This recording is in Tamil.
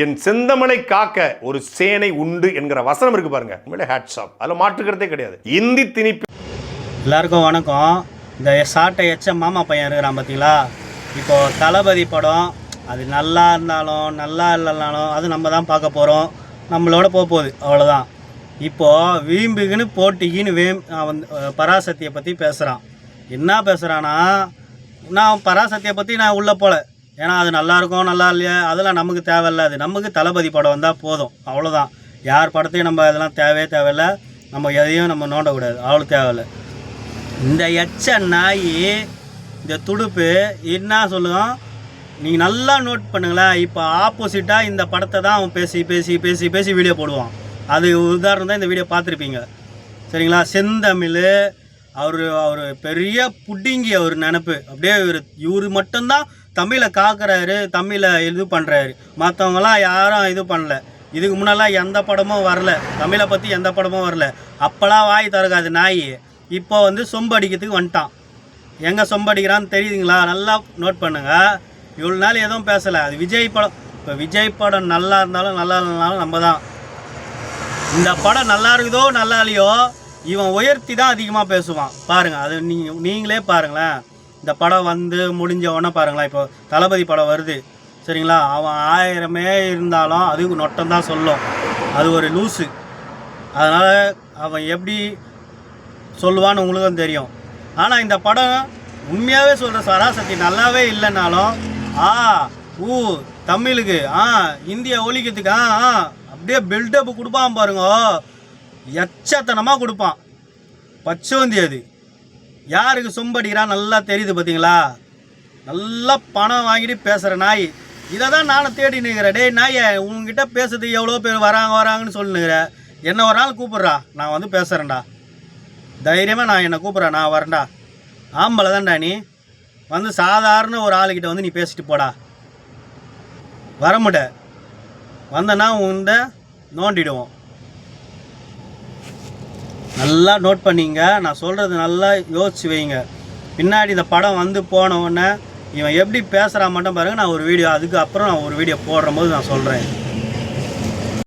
என் செந்தமலை காக்க ஒரு சேனை உண்டு என்கிற வசனம் இருக்கு பாருங்க. உண்மையில ஹேட்ஸ் ஆஃப் அதில் மாற்றுக்கிறதே கிடையாது. இந்தி திணிப்பு. எல்லாருக்கும் வணக்கம். இந்த சாட்டை எச்ச மாமா பையன் இருக்கிறான் பார்த்தீங்களா இப்போ தளபதி படம் அது நல்லா இருந்தாலும் நல்லா இல்லைனாலும் அது நம்ம தான் பார்க்க போகிறோம் நம்மளோட போக போகுது. அவ்வளோதான் இப்போது வீம்புக்குன்னு போட்டிக்குன்னு வேம் வந்து பராசக்தியை பற்றி பேசுகிறான் என்ன பேசுகிறான்னா நான் பராசக்தியை பற்றி நான் உள்ளே போகல ஏன்னா அது நல்லா இருக்கும் நல்லா இல்லையா அதெல்லாம் நமக்கு தேவையில்ல. அது நமக்கு தளபதி படம் வந்தால் போதும். அவ்வளோதான் யார் படத்தையும் நம்ம அதெல்லாம் தேவையே தேவையில்ல. நம்ம எதையும் நம்ம நோண்டக்கூடாது. அவ்வளோ தேவையில்ல. இந்த எச்ச நாய் இந்த துடுப்பு என்ன சொல்லுவோம் நீங்கள் நல்லா நோட் பண்ணுங்களேன். இப்போ ஆப்போசிட்டாக இந்த படத்தை தான் அவன் பேசி பேசி பேசி பேசி வீடியோ போடுவான். அது உதாரணம் தான் இந்த வீடியோ பார்த்துருப்பீங்க. சரிங்களா? செந்தமிழ் அவர் அவர் பெரிய புட்டிங்கி அவர் நினப்பு. அப்படியே இவர் இவர் மட்டும்தான் தமிழை காக்குறாரு தமிழை இது பண்ணுறாரு மற்றவங்களாம் யாரும் இது பண்ணல. இதுக்கு முன்னெல்லாம் எந்த படமும் வரல. தமிழை பற்றி எந்த படமும் வரல. அப்போலாம் வாய் திறக்காது நாய். இப்போ வந்து சொம்பு அடிக்கிறதுக்கு வந்துட்டான். எங்கே சொம்பு அடிக்கிறான்னு தெரியுதுங்களா? நல்லா நோட் பண்ணுங்கள் இவ்வளோ நாள் எதுவும் பேசலை. அது விஜய் படம். இப்போ விஜய் படம் நல்லா இருந்தாலும் நல்லா இல்லைனாலும் நம்ம தான். இந்த படம் நல்லா இருக்குதோ நல்லா இல்லையோ இவன் உயர்த்தி தான் அதிகமாக பேசுவான். பாருங்கள் அது நீங்கள் நீங்களே பாருங்களேன். இந்த படம் வந்து முடிஞ்ச உடனே பாருங்களேன் இப்போ தளபதி படம் வருது. சரிங்களா? அவன் ஆயிரமே இருந்தாலும் அது நொட்டம்தான் சொல்லும். அது ஒரு லூஸு அதனால் அவன் எப்படி சொல்லுவான்னு உங்களுக்கும் தெரியும். ஆனால் இந்த படம் உண்மையாகவே சொல்கிற சராசக்தி நல்லாவே இல்லைனாலும் ஆ ஊ தமிழுக்கு ஆ இந்திய ஒழிக்கிறதுக்கு ஆ ஆ அப்படியே பில்டப் கொடுப்பான் பாருங்க. எச்சத்தனமாக கொடுப்பான். பச்சோந்தி அது. யாருக்கு சொம்படிக்கிறான் நல்லா தெரியுது பார்த்தீங்களா நல்லா பணம் வாங்கிட்டு பேசுகிற நாய். இதை தான் நானும் தேடி நிற்கிறேன் டேய் நாயை உங்ககிட்ட பேசுறதுக்கு எவ்வளோ பேர் வராங்க வராங்கன்னு சொல்லுங்கிறேன் என்ன ஒரு நாள் கூப்பிட்றா? நான் வந்து பேசுகிறேன்டா தைரியமாக நான் என்னை கூப்பிட்றேன் நான் வரேன்டா. ஆம்பளை தான்டா நீ. வந்து சாதாரண ஒரு ஆளுக்கிட்ட வந்து நீ பேசிட்டு போடா. வர முட வந்தனா உந்த நோண்டிடுவோம். நல்லா நோட் பண்ணிங்க. நான் சொல்கிறது நல்லா யோசிச்சு வைங்க. பின்னாடி இந்த படம் வந்து போன உடனே இவன் எப்படி பேசுகிறான் மட்டும் பாருங்க. நான் ஒரு வீடியோ அதுக்கு அப்புறம் நான் ஒரு வீடியோ போடுற போது நான் சொல்கிறேன்